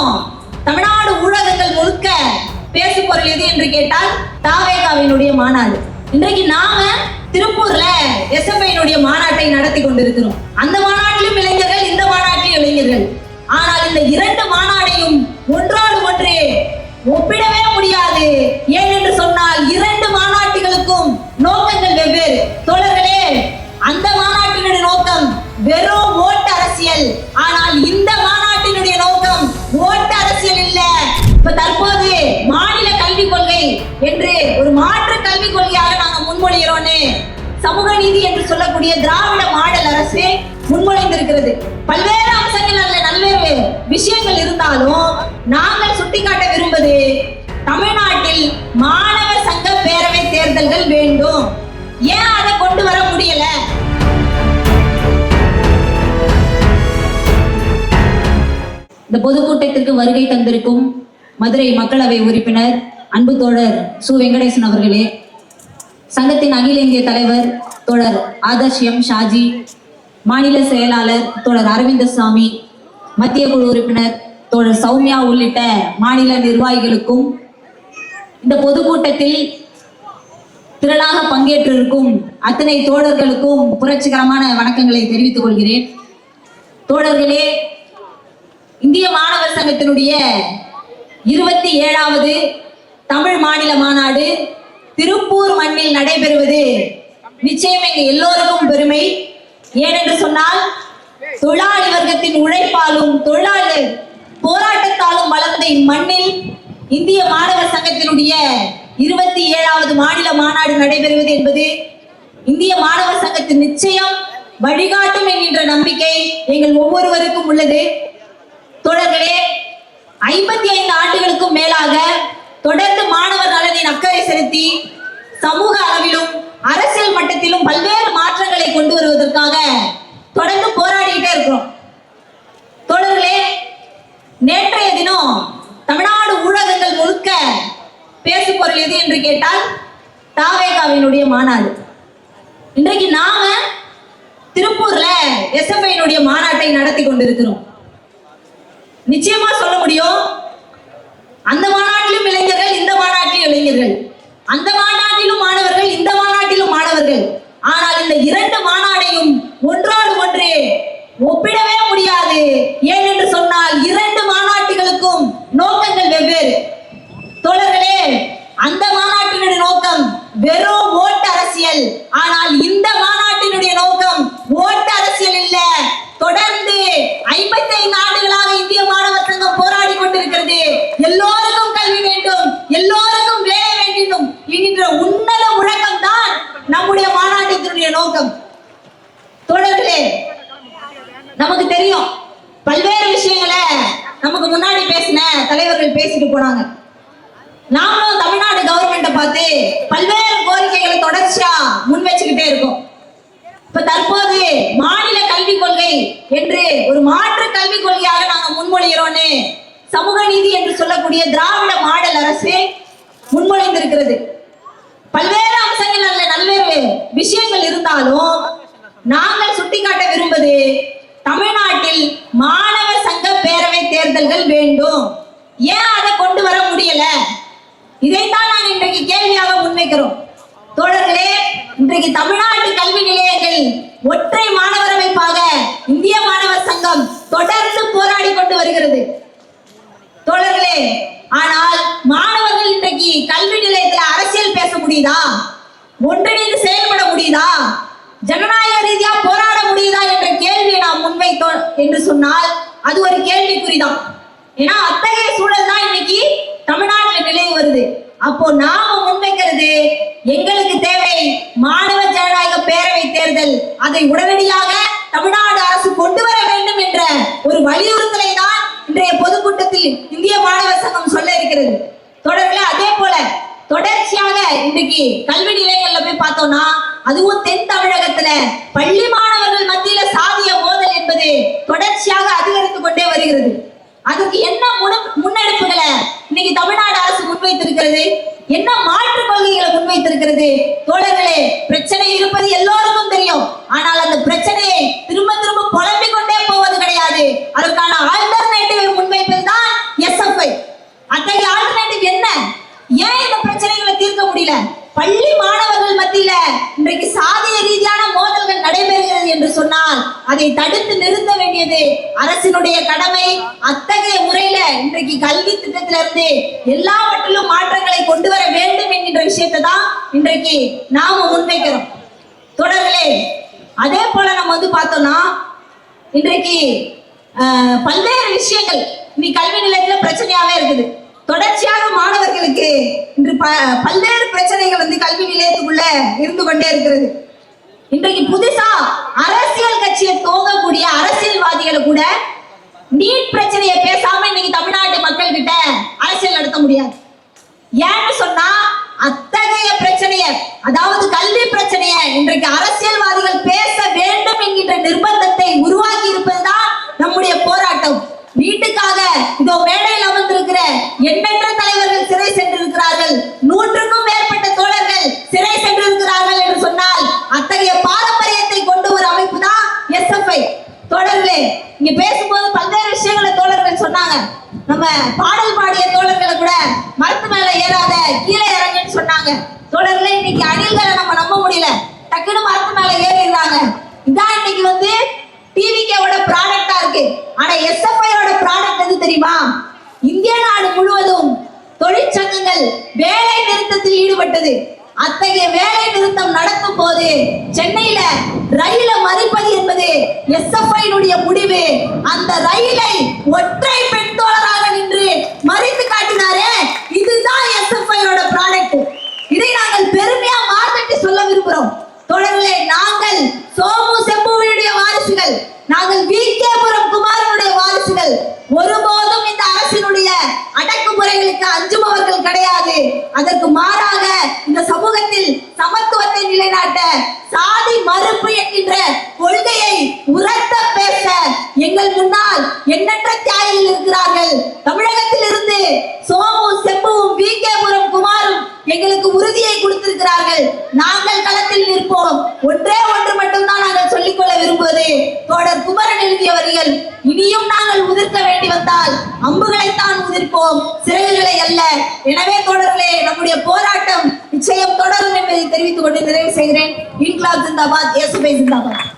தினம் தமிழ்நாடு ஊடகங்கள் முழுக்க பேசு பொருள் எது என்று கேட்டால் தாவேகாவினுடைய மாநாடு. இன்றைக்கு நாம திருப்பூர்ல எஸ்எஃப்ஐனுடைய மாநாட்டை நடத்தி கொண்டிருக்கிறோம். அந்த மாநாட்டிலும் இளைஞர்கள் இந்த மாநாட்டில் சமூக நீதி என்று சொல்லக்கூடிய திராவிட மாடல் அரசு முன்மொழிந்திருக்கிறது. பல்வேறு அம்சங்கள் அல்ல நல்ல விஷயங்கள் இருந்தாலும் நாங்கள் சுட்டிக்காட்ட விரும்புவது தமிழ்நாட்டில் மாணவர் சங்க பேரவை தேர்தல்கள் வேண்டும். ஏன் அதை கொண்டு வர முடியல? இந்த பொதுக்கூட்டத்திற்கு வருகை தந்திருக்கும் மதுரை மக்களவை உறுப்பினர் அன்பு தோழர் சு. வெங்கடேசன் அவர்களே சங்கத்தின் அகில இந்திய தலைவர் தோழர் ஆதர்ஷ் எம் ஷாஜி மாநில செயலாளர் தோழர் அரவிந்தசாமி மத்திய குழு உறுப்பினர் தோழர் சௌமியா உள்ளிட்ட மாநில நிர்வாகிகளுக்கும் இந்த பொதுக்கூட்டத்தில் திரளாக பங்கேற்றிருக்கும் அத்தனை தோழர்களுக்கும் புரட்சிகரமான வணக்கங்களை தெரிவித்துக் கொள்கிறேன். தோழர்களே இந்திய மாணவர் சங்கத்தினுடைய இருபத்தி ஏழாவது தமிழ் மாநில மாநாடு திருப்பூர் மண்ணில் நடைபெறுவது நிச்சயம் எங்க எல்லோருக்கும் பெருமை. ஏனென்று சொன்னால் தொழிலாளி வர்க்கத்தின் உழைப்பாலும் தொழிலாளர் போராட்டத்தாலும் வளர்ந்த இம்மண்ணில் இந்திய மாணவர் சங்கத்தினுடைய இருபத்தி ஏழாவது மாநில மாநாடு நடைபெறுவது என்பது இந்திய மாணவர் சங்கத்தின் நிச்சயம். வழிகாட்டும் என்கின்ற நம்பிக்கை எங்கள் ஒவ்வொருவருக்கும் உள்ளது. தொடர்களே ஐம்பத்தி ஐந்து ஆண்டுகளுக்கும் மேலாக தொடர்ந்து மாணவர் நலனின் அக்கறை செலுத்தி சமூக அளவிலும் அரசியல் மட்டத்திலும் பல்வேறு மாற்றங்களை கொண்டு வருவதற்காக தொடர்ந்து போராடிக்கிட்டே இருக்கிறோம். தோழர்களே நேற்றைய தினம் தமிழ்நாடு ஊடகங்கள் முழுக்க பேசு பொருள் எது என்று கேட்டால் தாவேகாவினுடைய மாநாடு. இன்றைக்கு நாம திருப்பூர்ல எஸ்எஃப்ஐனுடைய மாநாட்டை நடத்தி கொண்டிருக்கிறோம். நிச்சயமா சொல்ல முடியும் அந்த மாநாடு மாநாட்டிலும் அந்த மாநாட்டிலும் மாணவர்கள் இந்த மாநாட்டிலும் மாணவர்கள். ஆனால் இந்த இரண்டு மாநாடையும் ஒன்றோடு ஒன்று ஒப்பிடவே முடியாது. ஏனென்று சொன்னால் இரண்டு மாநாட்டுகளுக்கும் நோக்கங்கள் வெவ்வேறு. தோழர்களே அந்த மாநாட்டினுடைய நோக்கம் வெறும் ஓட்டு அரசியல். ஆனால் இந்த மாநாட்டினுடைய நோக்கம் ஓட்டு அரசியல் இல்ல தொடர்ந்து ஐம்பத்தி ஐந்து ஆண்டுகளாக இந்திய மாணவர் சங்கம் போராடி கொண்டிருக்கிறது எல்லோருக்கும் கல்வி வேண்டும் எல்லோருக்கும் வேலை வேண்டும் என்கின்ற உன்னத முழக்கம் தான் நம்முடைய மாநாட்டத்தினுடைய நோக்கம். தோழர்களே நமக்கு தெரியும் பல்வேறு விஷயங்களை நமக்கு முன்னாடி பேசின தலைவர்கள் பேசிட்டு போனாங்க. நாமளும் தமிழ்நாடு கவர்மெண்ட்டை பார்த்து பல்வேறு கோரிக்கைகளை தொடர்ச்சியா முன் வச்சுக்கிட்டே இருக்கோம். இப்ப தற்போது மாநில கல்விக் கொள்கை என்று ஒரு மாற்று கல்விக் கொள்கையாக நாங்க முன்மொழிகிறோம்னு சமூக நீதி என்று சொல்லக்கூடிய திராவிட மாடல் அரசு முன்மொழிந்திருக்கிறது. பல்வேறு அம்சங்கள் அல்ல நல்ல விஷயங்கள் இருந்தாலும் நாங்கள் சுட்டிக்காட்ட விரும்புவது தமிழ்நாட்டில் மாணவர் சங்க பேரவை தேர்தல்கள் வேண்டும் ஏன் அதை கொண்டு வர முடியல இதைத்தான் நாங்கள் இன்றைக்கு கேள்வியாக முன்வைக்கிறோம் தோழர்களே இன்றைக்கு தமிழ்நாட்டு கல்வி நிலையங்கள் ஒற்றை மாணவர் அமைப்பாக இந்திய மாணவர் சங்கம் தொடர்ந்து போராடி கொண்டு வருகிறது. தோழர்களே ஆனால் மாணவர்கள் இன்றைக்கு கல்வி நிலையத்துல அரசியல் பேச முடியுதா? ஒன்றிணைந்து செயல்பட முடியுதா? ஜனநாயக ரீதியா போராட முடியுதா என்ற கேள்வியை நாம் முன்வைத்தோம் என்று சொன்னால் அது ஒரு கேள்விக்குறிதான். ஏன்னா அத்தகைய சூழல் தான் இன்னைக்கு தமிழ்நாட்டுல நிலை வருது. அப்போ நாம முன்வைக்கிறது எங்கள் தேவை மாணவ ஜனநாயக பேரவை தேர்தல் அதை உடனடியாக தமிழ்நாடு அரசு கொண்டு வர வேண்டும் என்ற ஒரு வலியுறுத்தலை தான் இன்றைய பொதுக்கூட்டத்தில் இந்திய மாணவர் சங்கம் சொல்ல இருக்கிறது. தொடர்ல அதே போல தொடர்ச்சியாக இன்னைக்கு கல்வி நிலையங்கள்ல போய் பார்த்தோம்னா அதுவும் தென் தமிழகத்துல பள்ளி மாணவர்கள் மத்தியில சாதிய மோதல் என்பது தொடர்ச்சியாக அதிகரித்து கொண்டே வருகிறது. அதுக்கு என்ன முன்னெடுப்புகளை இன்னைக்கு தமிழ்நாடு அரசு முன்வைத்திருக்கிறது? என்ன மாற்று கொள்கைகளை முன்வைத்திருக்கிறது? தோழர்களே பிரச்சனை இருப்பது ஆனால் அந்த பிரச்சனையை திரும்ப திரும்ப புலம்பிக் கொண்டே போவது கிடையாது. அதற்கான ஆல்டர்னேட்டிவை முன்வைப்பது தான் எஸ்எஃப்ஐ அத்தகைய ஆல்டர்னேட்டிவ் என்ன? ஏன் இந்த பிரச்சனைகளை தீர்க்க முடியல? பள்ளி மாணவர்கள் மத்தியில இன்றைக்கு சாதிய ரீதியான மோதல்கள் நடைபெறுகிறது என்று சொன்னால் அதை தடுத்து நிறுத்த வேண்டியது அரசினுடைய கடமை. அத்தகைய முறையில இன்றைக்கு கல்வி திட்டத்திலிருந்து எல்லாவற்றிலும் மாற்றங்களை கொண்டு வர வேண்டும் என்கின்ற விஷயத்தை தான் இன்றைக்கு நாம முன்வைக்கிறோம். தொடர்களே அதே போல நம்ம வந்து பார்த்தோம்னா இன்றைக்கு பல்வேறு விஷயங்கள் இன்னைக்கு கல்வி நிலையத்துல பிரச்சனையாவே இருக்குது. தொடர்ச்சியாக மாணவர்களுக்கு இன்று ப- பல்வேறு பிரச்சனைகள் வந்து கல்வி நிலையத்துக்குள்ள இருந்து கொண்டே இருக்கிறது. இன்றைக்கு புதுசா அரசியல் கட்சியை தோங்கக்கூடிய அரசியல்வாதிகளை கூட நீட் பிரச்சனையை பேசாம இன்னைக்கு தமிழ்நாட்டு மக்கள் கிட்ட அரசியல் நடத்த முடியாது. ஏன்னு சொன்னா அத்தகைய பிரச்சனைய அதாவது கல்வி பிரச்சனைய இன்றைக்கு அரசியல்வாதிகள் பேச வேண்டும் என்கின்ற நிர்பந்தத்தை உருவாக்கி இருப்பதுதான் நம்முடைய போராட்டம். வீட்டுக்காக இதோ மேடையில் அமர்ந்திருக்கிற எண்ணற்ற தலைவர்கள் சிறை சென்றிருக்கிறார்கள். நூற்றுக்கும் மேற்பட்ட தோழர்கள் சிறை சென்றிருக்கிறார்கள் என்று சொன்னால் அத்தகைய பாரம்பரியத்தை கொண்டு ஒரு அமைப்பு தான் எஸ்எஃப்ஐ தோழர்களே இங்க பேசும்போது பல்வேறு விஷயங்களை தோழர்கள் சொன்னாங்க. நம்ம பாடல் பாடிய தோழர்களை கூட மரத்து மேல ஏறாத கீழே இறங்குன்னு தொடர்ல தோழர்களே இன்னைக்கு அணில்களை நம்ம நம்ப முடியல. டக்குன்னு மரத்து மேல ஏறிடுறாங்க. இதான் இன்னைக்கு வந்து டிவிகேவோட ப்ராடக்டா இருக்கு. ஆனா எஸ்எஃப்ஐயோட ப்ராடக்ட் எது தெரியுமா? இந்திய நாடு முழுவதும் தொழிற்சங்கங்கள் வேலை நிறுத்தத்தில் ஈடுபட்டது. அத்தகைய வேலை நிறுத்தம் நடத்தும் போது சென்னையில ரயில மறிப்பது என்பது எஸ்எஃப்ஐனுடைய முடிவு. அந்த ரயிலை ஒற்றை பெண் தோழராக நின்று மறித்து காட்டினாரே இதுதான் எஸ்எஃப்ஐ ப்ராடக்ட் இதை நாங்கள் பெருமையா மார்த்தட்டி சொல்ல விரும்புகிறோம் தோழர்களே நாங்கள் சோமு செம்புவினுடைய வாரிசுகள் நாங்கள் வி கேபுரம் குமாரனுடைய வாரிசுகள் ஒருபோதும் இந்த அடக்குமுறைகளுக்கு அஞ்சுபவர்கள் கிடையாது. அதற்கு மாறாக இந்த சமூகத்தில் சமத்துவத்தை நிலைநாட்ட சாதி மறுப்பு என்கின்ற கொள்கையை உரத்த பேச எங்கள் முன்னால் எண்ணற்ற தியாகிகள் இருக்கிறார்கள். தமிழகத்தில் இருந்து சோமும் செம்புவும் வி கேபுரம் குமாரும் எங்களுக்கு உறுதியை கொடுத்திருக்கிறார்கள். நாங்கள் களத்தில் நிற்போம். ஒன்றே ஒன்று மட்டும்தான் நாங்கள் சொல்லிக்கொள்ள விரும்புவது. தோடர் குமரன் எழுதியவர்கள் இனியும் நாங்கள் உதிர்க்க வேண்டும். வந்தால் அம்புகளைத்தான் உதிர்ப்போம். சிறைகளை அல்ல. எனவே தோழர்களே நம்முடைய போராட்டம் நிச்சயம் தொடரும் என்பதை தெரிவித்துக் கொண்டு நிறைவு செய்கிறேன். இன்க்லாப் ஜிந்தாபாத் இயேசுபை ஜிந்தாபாத்.